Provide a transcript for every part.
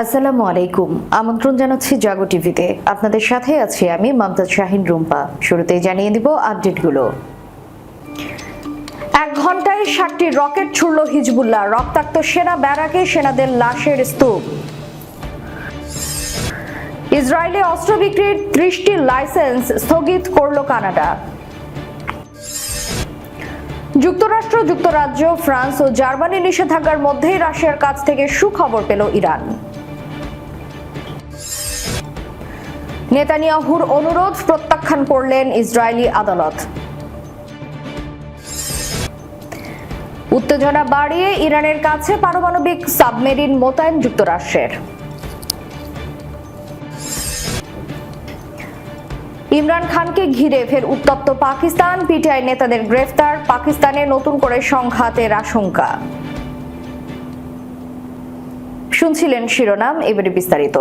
আসসালামু আলাইকুম। আমন্ত্রণ জানাচ্ছি জাগো টিভিতে। আপনাদের সাথে আছি আমি মমতাজ শাহিন রুম্পা। শুরুতেই জানিয়ে দিব আপডেটগুলো। এক ঘন্টায় ষাটটি রকেট ছুড়ল হিজবুল্লাহ। রক্তাক্ত সেনা ব্যারাকে সেনাদের লাশের স্তূপ। ইসরায়েলে অস্ত্র বিক্রির ত্রিশটি লাইসেন্স স্থগিত করল কানাডা। যুক্তরাষ্ট্র, যুক্তরাজ্য, ফ্রান্স ও জার্মানি নিষেধাজ্ঞার মধ্যেই রাশিয়ার কাছ থেকে সুখবর পেল ইরান। নেতানিয়াহুর অনুরোধ প্রত্যাখ্যান করলেন ইসরায়েলি আদালত। উত্তেজনা বাড়িয়ে ইরানের কাছে পারমাণবিক সাবমেরিন মোতায়েন যুক্তরাষ্ট্রের। ইমরান খানকে ঘিরে ফের উত্তপ্ত পাকিস্তান, পিটিআই নেতাদের গ্রেফতার, পাকিস্তানে নতুন করে সংঘাতের আশঙ্কা। শুনছিলেন শিরোনাম, এবারে বিস্তারিত।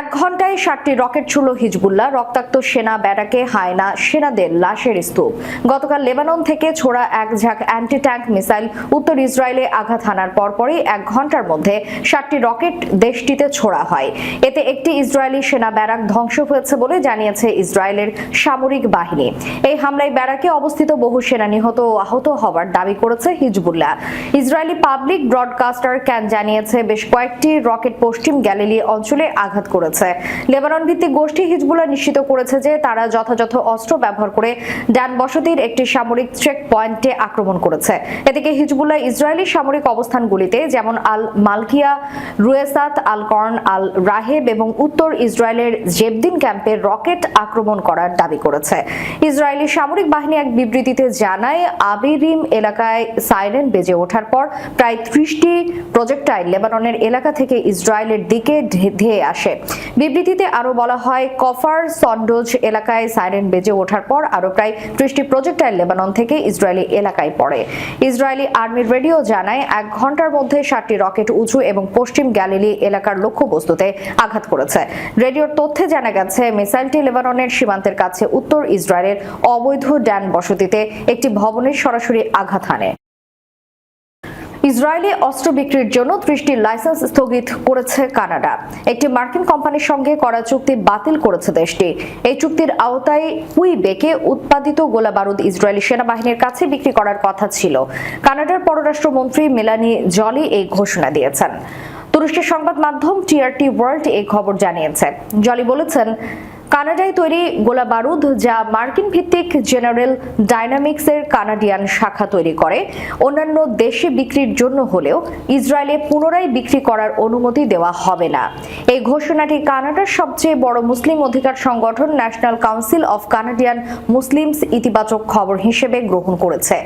এক ঘন্টায় ষাটটি রকেট ছুড়ল হিজবুল্লাহ। রক্তাক্ত সেনা ব্যারাকে হায়না সেনাদের লাশের স্তূপ। গতকাল লেবানন থেকে ছোড়া এক ঝাঁক অ্যান্টি ট্যাঙ্ক মিসাইল উত্তর ইসরায়েলে আঘাত হানার পরপরই এক ঘণ্টার মধ্যে ষাটটি রকেট দেশটিতে ছোড়া হয়। এতে একটি ইসরায়েলি সেনা ব্যারাক ধ্বংস হয়েছে বলে জানিয়েছে ইসরায়েলের সামরিক বাহিনী। এই হামলায় ব্যারাকে অবস্থিত বহু সেনা নিহত ও আহত হওয়ার দাবি করেছে Hezbollah. Israeli public broadcaster Kan জানিয়েছে, বেশ কয়েকটি রকেট পশ্চিম গ্যালিলি অঞ্চলে আঘাত করেছে। লেবানন ভিত্তিক গোষ্ঠী হিজবুল্লাহ নিশ্চিত করেছে যে তারা যথাযথ অস্ত্র ব্যবহার করে ডান বসতির একটি সামরিক চেক পয়েন্টে আক্রমণ করেছে। এদিকে হিজবুল্লাহ ইসরায়েলি সামরিক অবস্থানগুলিতে যেমন আল মালকিয়া, রুয়েসাত, আল কর্ন, আল রাহেব এবং উত্তর ইসরায়েলের জেবদিন ক্যাম্পে রকেট আক্রমণ করার দাবি করেছে। ইসরায়েলি সামরিক বাহিনী এক বিবৃতিতে জানায়, আবিরিম এলাকায় সাইরেন বেজে ওঠার পর প্রায় ত্রিশটি প্রজেক্টাইল লেবাননের এলাকা থেকে ইসরায়েলের দিকে ধেয়ে আসে। বিবৃতিতে আরও বলা হয়, কফার সন্ডোজ এলাকায় সাইরেন বেজে ওঠার পর আরও প্রায় ত্রিশটি প্রজেক্টাইল লেবানন থেকে ইসরায়েলি এলাকায় পড়ে। ইসরায়েলি আর্মির রেডিও জানায়, এক ঘণ্টার মধ্যে ষাটটি রকেট উঁচু এবং পশ্চিম গ্যালিলি এলাকার লক্ষ্যবস্তুতে আঘাত করেছে। রেডিওর তথ্যে জানা গেছে, মিসাইলটি লেবাননের সীমান্তের কাছে উত্তর ইসরায়েলের অবৈধ ড্যান বসতিতে একটি ভবনের সরাসরি আঘাত হানে। ইসরায়েলি অস্ত্র বিক্রির জন্য ত্রিশটি লাইসেন্স স্থগিত করেছে কানাডা। একটি মার্কিন কোম্পানির সঙ্গে করা চুক্তি বাতিল করেছে দেশটি। এই চুক্তির আওতায় কুইবেকে উৎপাদিত গোলাবারুদ ইসরায়েলি সেনাবাহিনীর কাছে বিক্রি করার কথা ছিল। কানাডার পররাষ্ট্রমন্ত্রী মেলানি জলি এই ঘোষণা দিয়েছেন। তুরস্কের সংবাদ মাধ্যম টিআরটি ওয়ার্ল্ড এই খবর জানিয়েছে। জলি বলেছেন কানাডায় তৈরি গোলা বারুদ যা মার্কিন ভিত্তিক জেনারেল ডাইনামিক্সের কানাডিয়ান শাখা তৈরি করে। অন্যান্য দেশে বিক্রির জন্য হলেও ইসরায়েলে পুনরায় বিক্রি করার অনুমতি দেওয়া হবে না। এই ঘোষণাটি কানাডার সবচেয়ে বড় মুসলিম অধিকার সংগঠন National Council of Canadian Muslims ইতিবাচক খবর হিসেবে গ্রহণ করেছে।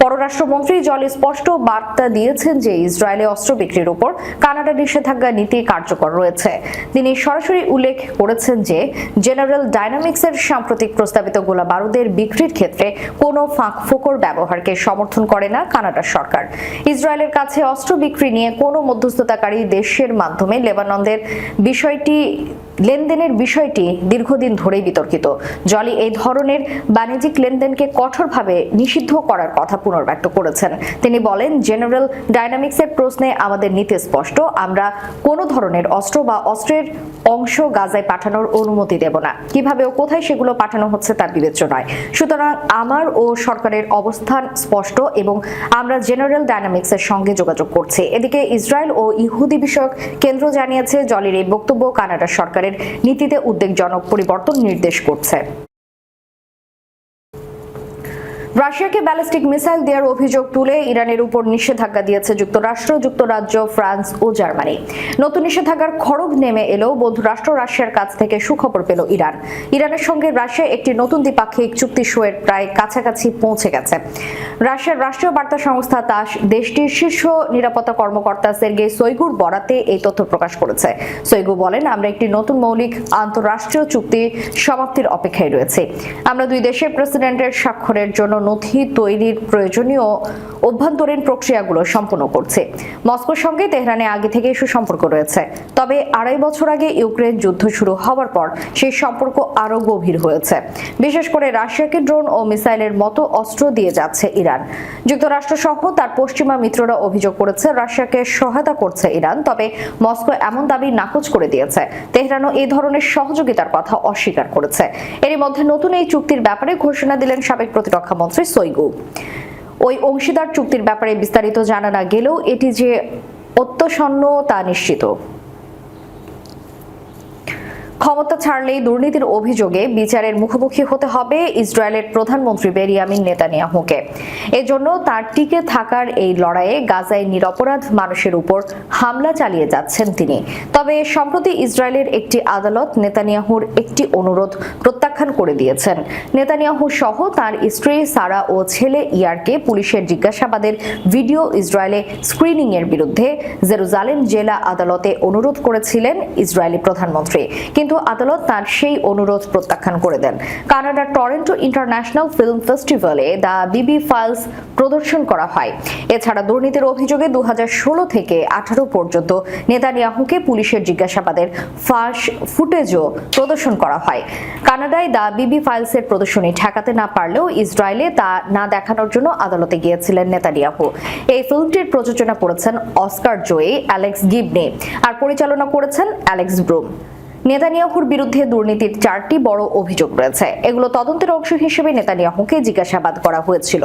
পররাষ্ট্রমন্ত্রী জলি স্পষ্ট বার্তা দিয়েছেন যে ইসরায়েলে অস্ত্র বিক্রির উপর কানাডা নিষেধাজ্ঞা নীতি কার্যকর রয়েছে। তিনি সরাসরি উল্লেখ করেছেন যে জেনারেল ডাইনামিক্সের সাম্প্রতিক প্রস্তাবিত গোলা বারুদের বিক্রির ক্ষেত্রে কোনো ফাঁক ফোকর ব্যবহারকে সমর্থন করে না কানাডার সরকার। ইসরায়েলের কাছে অস্ত্র বিক্রি নিয়ে কোনো মধ্যস্থতাকারী দেশের মাধ্যমে লেবাননদের বিষয়টি, লেনদেনের বিষয়টি দীর্ঘদিন ধরেই বিতর্কিত। জলি এই ধরনের বাণিজ্যিক লেনদেনকে কঠোরভাবে নিষিদ্ধ করার কথা পুনর্ব্যক্ত করেছেন। তিনি বলেন, জেনারেল ডাইনামিক্সের প্রশ্নে আমাদের নীতি স্পষ্ট। আমরা কোনো ধরনের অস্ত্র বা অস্ত্রের অংশ গাজায় পাঠানোর অনুমতি দেব না। কীভাবে ও কোথায় সেগুলো পাঠানো হচ্ছে তা বিবেচ্য নয় সুতরাং আমার ও সরকারের অবস্থান স্পষ্ট এবং আমরা জেনারেল ডাইনামিক্সের সঙ্গে যোগাযোগ করছি। এদিকে ইসরায়েল ও ইহুদি বিষয়ক কেন্দ্র জানিয়েছে, জলির এই বক্তব্য কানাডা সরকারের নীতিতে উদ্বেগজনক পরিবর্তন নির্দেশ করছে। রাশিয়াকে ব্যালিস্টিক মিসাইল দেওয়ার অভিযোগ তুলে ইরানের উপর নিষেধাজ্ঞা দিয়েছে যুক্তরাষ্ট্র, যুক্তরাজ্য, ফ্রান্স ও জার্মানি। নতুন নিষেধাজ্ঞার খড়গ নেমে এলেও বন্ধু রাষ্ট্র রাশিয়ার কাছ থেকে সুখবর পেল ইরান। ইরানের সঙ্গে রাশিয়া একটি নতুন দ্বিপাক্ষিক চুক্তি সইয়ের প্রায় কাছাকাছি পৌঁছে গেছে। রাশিয়ার রাষ্ট্রীয় বার্তা সংস্থা তাস দেশটির শীর্ষ নিরাপত্তা কর্মকর্তা সের্গেই সৈগুর বরাতে এই তথ্য প্রকাশ করেছে। সৈগু বলেন, আমরা একটি নতুন মৌলিক আন্তঃরাষ্ট্রীয় চুক্তি সমাপ্তির অপেক্ষায় রয়েছে। আমরা দুই দেশের প্রেসিডেন্টের স্বাক্ষরের জন্য নথি তৈরির প্রয়োজনীয় অভ্যন্তরীণ প্রক্রিয়াগুলো সম্পন্ন করছে। মস্কোর সঙ্গে তেহরানে আগে থেকে সুসম্পর্ক রয়েছে। তবে আড়াই বছর আগে ইউক্রেন যুদ্ধ শুরু হওয়ার পর সেই সম্পর্ক আরও গভীর হয়েছে। বিশেষ করে রাশিয়াকে ড্রোন ও মিসাইলের মতো অস্ত্র দিয়ে যাচ্ছে ইরান। যুক্তরাষ্ট্র সহ তার পশ্চিমা মিত্ররা অভিযোগ করেছে, রাশিয়াকে সহায়তা করছে ইরান, তবে মস্কো এমন দাবি নাকচ করে দিয়েছে। তেহরানও এই ধরনের সহযোগিতার কথা অস্বীকার করেছে। এরই মধ্যে নতুন এই চুক্তির ব্যাপারে ঘোষণা দিলেন সাবেক প্রতিরক্ষা মন্ত্রী সৈগু। ওই অংশীদার চুক্তির ব্যাপারে বিস্তারিত জানা না গেলেও এটি যে অত্যসন্ন তা নিশ্চিত। ক্ষমতা ছাড়লেই দুর্নীতির অভিযোগে বিচারের মুখোমুখি হতে হবে ইসরায়েলের প্রধানমন্ত্রী বেরিয়ামিন নেতানিয়াহুকে। এজন্য তার টিকে থাকার এই লড়াইয়ে গাজায় নিরপরাধ মানুষের উপর হামলা চালিয়ে যাচ্ছেন তিনি। তবে সম্প্রতি ইসরায়েলের একটি আদালত নেতানিয়াহুর একটি অনুরোধ প্রত্যাখ্যান করে দিয়েছেন। নেতানিয়াহু সহ তার স্ত্রী সারা ও ছেলে ইয়ারকে পুলিশের জিজ্ঞাসাবাদের ভিডিও ইসরায়েলে স্ক্রিনিং এর বিরুদ্ধে জেরুজালেম জেলা আদালতে অনুরোধ করেছিলেন ইসরায়েলি প্রধানমন্ত্রী। কিন্তু আদালত তার সেই অনুরোধ প্রত্যাখ্যান করে দেন। কানাডার টরেন্টো ইন্টারন্যাশনাল ফিল্ম ফেস্টিভ্যালে দ্য বিবি ফাইলস প্রদর্শন করা হয়। এছাড়া দুর্নীতির অভিযোগে দুহাজার ষোলো থেকে আঠারো পর্যন্ত নেতানিয়াহুকে পুলিশের জিজ্ঞাসাবাদের ফাঁস ফুটেজও প্রদর্শন করা হয়। কানাডায় দ্য বিবি ফাইলসের প্রদর্শনী ঠেকাতে না পারলেও ইসরায়েলে তা না দেখানোর জন্য আদালতে গিয়েছিলেন নেতানিয়াহু। এই ফিল্মটির প্রযোজনা করেছেন অস্কার জয়ী, অ্যালেক্স গিবনে, আর পরিচালনা করেছেন অ্যালেক্স ব্রুম। নেতানিয়াহুর বিরুদ্ধে দুর্নীতির চারটি বড় অভিযোগ রয়েছে। এগুলো তদন্তের অংশ হিসেবে নেতানিয়াহুকে জিজ্ঞাসাবাদ করা হয়েছিল।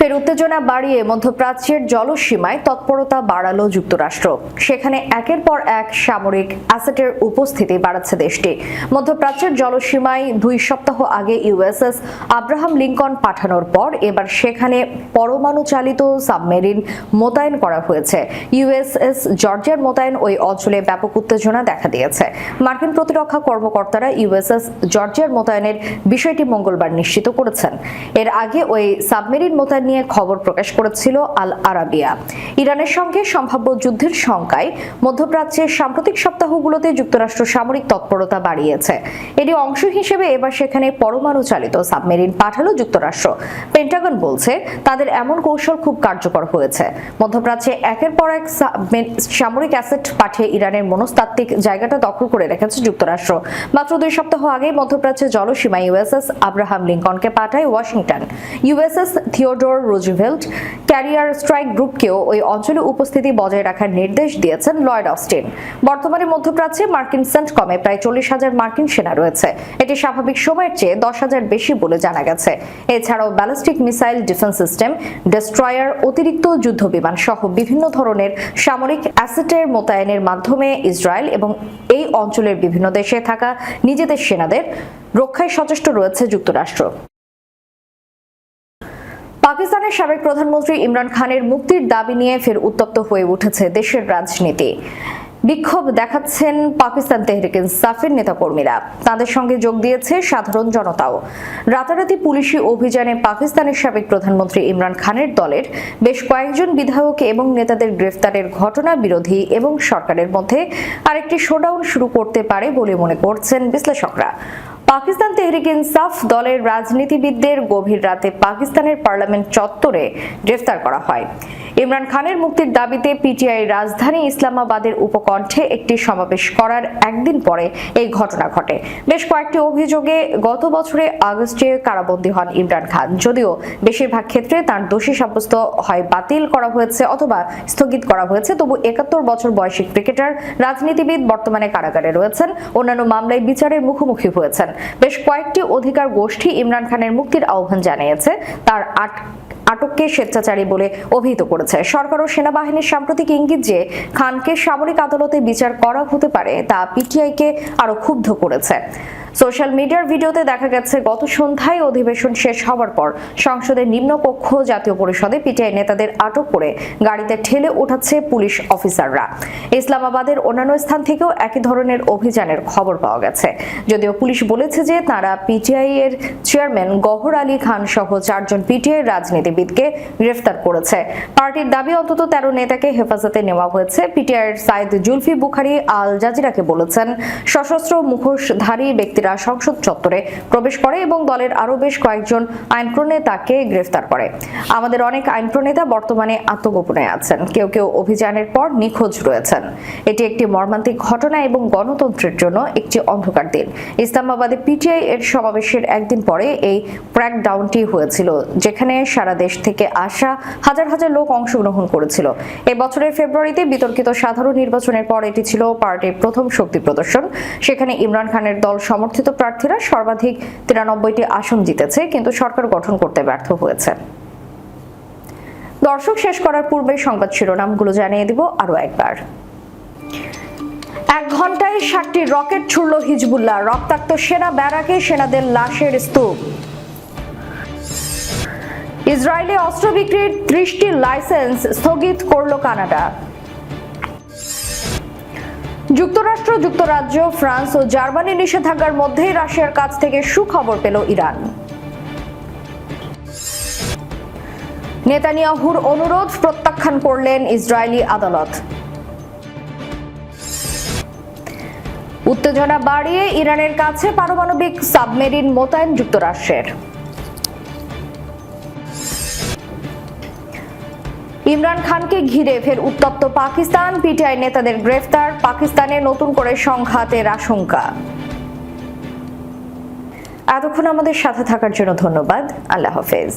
ফের উত্তেজনা বাড়িয়ে মধ্যপ্রাচ্যের জলসীমায় তৎপরতা বাড়ালো যুক্তরাষ্ট্র। সেখানে একের পর এক সামরিক অ্যাসেটের উপস্থিতি বাড়াচ্ছে দেশটি। মধ্যপ্রাচ্যের জলসীমায় দুই সপ্তাহ আগে ইউএসএস আব্রাহাম লিঙ্কন পাঠানোর পর এবার সেখানে পরমাণু চালিত সাবমেরিন মোতায়েন করা হয়েছে। ইউএসএস জর্জিয়ার মোতায়েন ওই অঞ্চলে ব্যাপক উত্তেজনা দেখা দিয়েছে। মার্কিন প্রতিরক্ষা কর্মকর্তারা ইউএসএস জর্জিয়ার মোতায়েনের বিষয়টি মঙ্গলবার নিশ্চিত করেছেন। এর আগে ওই সাবমেরিন মোতায়েন নিয়ে খবর প্রকাশ করেছিল আল আরাবিয়া। ইরানের সঙ্গে সম্ভাব্য যুদ্ধের শঙ্কায় মধ্যপ্রাচ্যের সাম্প্রতিক সপ্তাহগুলোতে যুক্তরাষ্ট্র সামরিক তৎপরতা বাড়িয়েছে। এরই অংশ হিসেবে এবার সেখানে পরমাণু চালিত সাবমেরিন পাঠালো যুক্তরাষ্ট্র। পেন্টাগন বলছে, তাদের এমন কৌশল খুব কার্যকর হয়েছে। মধ্যপ্রাচ্যে একের পর এক সামরিক অ্যাসেট পাঠিয়ে ইরানের মনস্তাত্ত্বিক জায়গাটা দখল করে রেখেছে যুক্তরাষ্ট্র। মাত্র দুই সপ্তাহ আগে মধ্যপ্রাচ্যে জলসীমায় ইউএসএস আব্রাহাম লিঙ্কনকে পাঠায় Washington. USS Theodore Roosevelt carrier strike গ্রুপকেও ওই অঞ্চলে উপস্থিতি বজায় রাখার নির্দেশ দিয়েছেন লয়েড অস্টিন। বর্তমানে মধ্যপ্রাচ্যে মার্কিন সেন্টকমে প্রায় চল্লিশ হাজার মার্কিন সেনা রয়েছে। এটি স্বাভাবিক সময়ের চেয়ে দশ হাজার বেশি বলে জানা গেছে। এছাড়াও ballistic missile defence system, destroyer, অতিরিক্ত যুদ্ধ বিমান সহ বিভিন্ন ধরনের সামরিক অ্যাসেটের মোতায়েনের মাধ্যমে ইসরায়েল এবং এই অঞ্চলের বিভিন্ন দেশে থাকা নিজেদের সেনাদের রক্ষায় সচেষ্ট রয়েছে যুক্তরাষ্ট্র। পাকিস্তানের সাবেক প্রধানমন্ত্রী ইমরান খানের মুক্তির দাবি নিয়ে ফের উত্তপ্ত হয়ে উঠেছে দেশের রাজনীতি। বিক্ষোভ দেখাচ্ছেন পাকিস্তান তেহরিক ইনসাফের নেতাকর্মীরা। তাদের সঙ্গে যোগ দিয়েছে সাধারণ জনতাও। রাতারাতি পুলিশি অভিযানে পাকিস্তানের সাবেক প্রধানমন্ত্রী ইমরান খানের দলের বেশ কয়েকজন বিধায়ক এবং নেতাদের গ্রেফতারের ঘটনা বিরোধী এবং সরকারের মধ্যে আরেকটি শোডাউন শুরু করতে পারে বলে মনে করছেন বিশ্লেষকরা। পাকিস্তান তেহরিক ইনসাফ দলের রাজনীতিবিদদের গভীর রাতে পাকিস্তানের পার্লামেন্ট চত্বরে গ্রেফতার করা হয়। ইমরান খানের মুক্তির দাবিতে পিটিআই রাজধানী ইসলামাবাদের উপকণ্ঠে একটি সমাবেশ করার একদিন পরে এই ঘটনা ঘটে। বেশ কয়েকটি অভিযোগে গত বছরে আগস্টে কারাবন্দী হন ইমরান খান। যদিও বেশিরভাগ ক্ষেত্রে তার দোষী সাব্যস্ত হয় বাতিল করা হয়েছে অথবা স্থগিত করা হয়েছে। তবু একাত্তর বছর বয়সী ক্রিকেটার, রাজনীতিবিদ বর্তমানে কারাগারে রয়েছেন। অন্যান্য মামলায় বিচারের মুখোমুখি হয়েছেন। বেশ কয়েকটি অধিকার গোষ্ঠী ইমরান খানের মুক্তির আহ্বান জানিয়েছে। তার আট আটককে স্বেচ্ছাচারী বলে অভিহিত করেছে। সরকার ও সেনাবাহিনীর সাম্প্রতিক ইঙ্গিত যে খানকে সামরিক আদালতে বিচার করা হতে পারে, তা পিটিআইকে আরও ক্ষুব্ধ করেছে। সোশ্যাল মিডিয়ার ভিডিওতে দেখা গেছে, গত সন্ধ্যায় অধিবেশন শেষ হওয়ার পর সংসদের নিম্নকক্ষ জাতীয় পরিষদে পিটিআই নেতাদের আটক করে গাড়িতে ঠেলে ওঠাচ্ছে পুলিশ অফিসাররা। ইসলামাবাদের অন্যান্য স্থান থেকেও একই ধরনের অভিযানের খবর পাওয়া গেছে। যদিও পুলিশ বলেছে যে তারা পিটিআই এর চেয়ারম্যান গহর আলী খান সহ চারজন পিটিআই রাজনীতিবিদকে গ্রেফতার করেছে। পার্টির দাবি, অন্তত তেরো নেতাকে হেফাজতে নেওয়া হয়েছে। পিটিআই এর সাইদ জুলফি বুখারি আল জাজিরাকে বলেছেন, সশস্ত্র মুখোশধারী ব্যক্তিরা সংসদ চত্বরে প্রবেশ করে এবং দলের আরও বেশ কয়েকজন আইন প্রণেতাকে গ্রেফতার করে। আমাদের অনেক আইন প্রণেতা বর্তমানে আত্মগোপনে আছেন। কেউ কেউ অভিযানের পর নিখোঁজ রয়েছেন। এটি একটি মর্মান্তিক ঘটনা এবং গণতন্ত্রের জন্য একটি অন্ধকার দিন। ইসলামাবাদে পিটিআই এর সমাবেশের একদিন পরে এই ক্র্যাকডাউনটি হয়েছিল, যেখানে সারা দেশ থেকে আসা হাজার হাজার লোক অংশগ্রহণ করেছিল। এই বছরের ফেব্রুয়ারিতে বিতর্কিত সাধারণ নির্বাচনের পর এটি ছিল পার্টির প্রথম শক্তি প্রদর্শন। সেখানে ইমরান খানের দল সমর্থিত প্রার্থীরা সর্বাধিক তিরানব্বইটি আসন জিতেছে, কিন্তু সরকার গঠন করতে ব্যর্থ হয়েছে। দর্শক, শেষ করার পূর্বে সংবাদ শিরোনামগুলো জানিয়ে দিব আরও একবার। এক ঘন্টায় ষাটটি রকেট ছুড়ল হিজবুল্লাহ। রক্তাক্ত সেনা ব্যারাকে সেনাদের লাশের স্তূপ। ইসরায়েলে অস্ত্র বিক্রির ত্রিশটি লাইসেন্স স্থগিত করল কানাডা। যুক্তরাষ্ট্র, যুক্তরাজ্য, ফ্রান্স ও জার্মানি নিষেধাজ্ঞার মধ্যেই রাশিয়ার কাছ থেকে সুখবর পেল ইরান। নেতানিয়াহুর অনুরোধ প্রত্যাখ্যান করলেন ইসরায়েলি আদালত। উত্তেজনা বাড়িয়ে ইরানের কাছে পারমাণবিক সাবমেরিন মোতায়েন যুক্তরাষ্ট্রের। ইমরান খানকে ঘিরে ফের উত্তপ্ত পাকিস্তান। পিটিআই নেতাদের গ্রেফতার, পাকিস্তানে নতুন করে সংঘাতের আশঙ্কা। এতক্ষণ আমাদের সাথে থাকার জন্য ধন্যবাদ। আল্লাহ হাফেজ।